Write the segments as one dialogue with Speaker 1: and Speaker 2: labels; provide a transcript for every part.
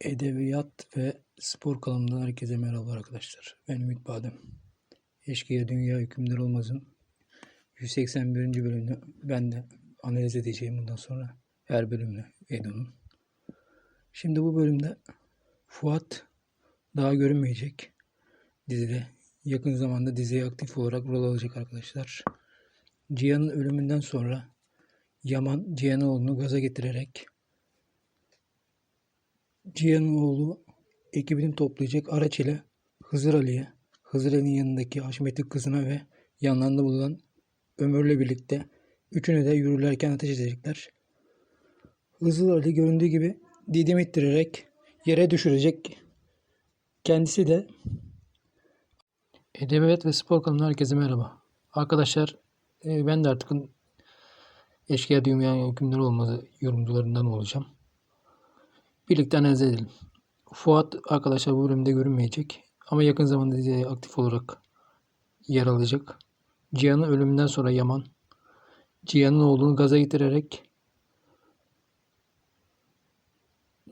Speaker 1: Edebiyat ve spor kanalından herkese merhaba arkadaşlar. Ben Ümit Badem. Eşkıya Dünya Hükümdar Olmaz'ın 181. bölümünü ben de analiz edeceğim bundan sonra. Her bölümünü Edo'nun. Şimdi bu bölümde Fuat daha görünmeyecek dizide. Yakın zamanda diziye aktif olarak rol alacak arkadaşlar. Cihan'ın ölümünden sonra Yaman Cihanoğlu'nu gaza getirerek Cihanoğlu ekibini toplayacak araç ile Hızır Ali'ye, Hızır Ali'nin yanındaki Haşmet'in kızına ve yanlarında bulunan Ömür'le birlikte üçünü de yürürlerken ateş edecekler. Hızır Ali göründüğü gibi Didem ittirerek yere düşürecek. Kendisi de Edebiyat ve Spor kanalına herkese merhaba. Arkadaşlar e, ben de artık Eşkıya Dünya Hükümleri Olmazı yorumcularından olacağım. Birlikte analiz edelim. Fuat arkadaşlar bu bölümde görünmeyecek. Ama yakın zamanda diziye aktif olarak yer alacak. Cihan'ın ölümünden sonra Yaman, Cihan'ın oğlunu gaza getirerek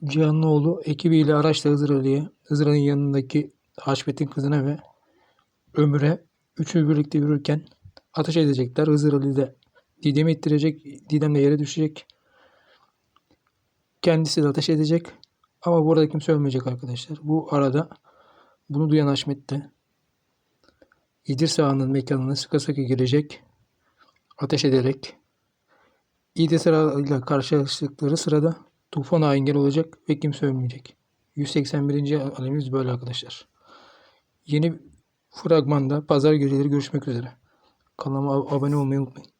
Speaker 1: Cihan'ın oğlu ekibiyle araçla Hızır Ali'ye, Hızır Ali'nin yanındaki Haşmet'in kızına ve Ömür'e üçü birlikte yürürken ateş edecekler. Hızır Ali de Didem'i ittirecek. Didem de yere düşecek. Kendisi de ateş edecek. Ama burada kimse ölmeyecek arkadaşlar. Bu arada bunu duyan Haşmet de İdris Ağa'nın mekanına sıkı sıkı girecek. Ateş ederek İdris ile karşılaştıkları sırada Tufan Ağa engel olacak ve kimse ölmeyecek. 181. alemimiz böyle arkadaşlar. Yeni fragmanda pazar geceleri görüşmek üzere. Kanalıma abone olmayı unutmayın.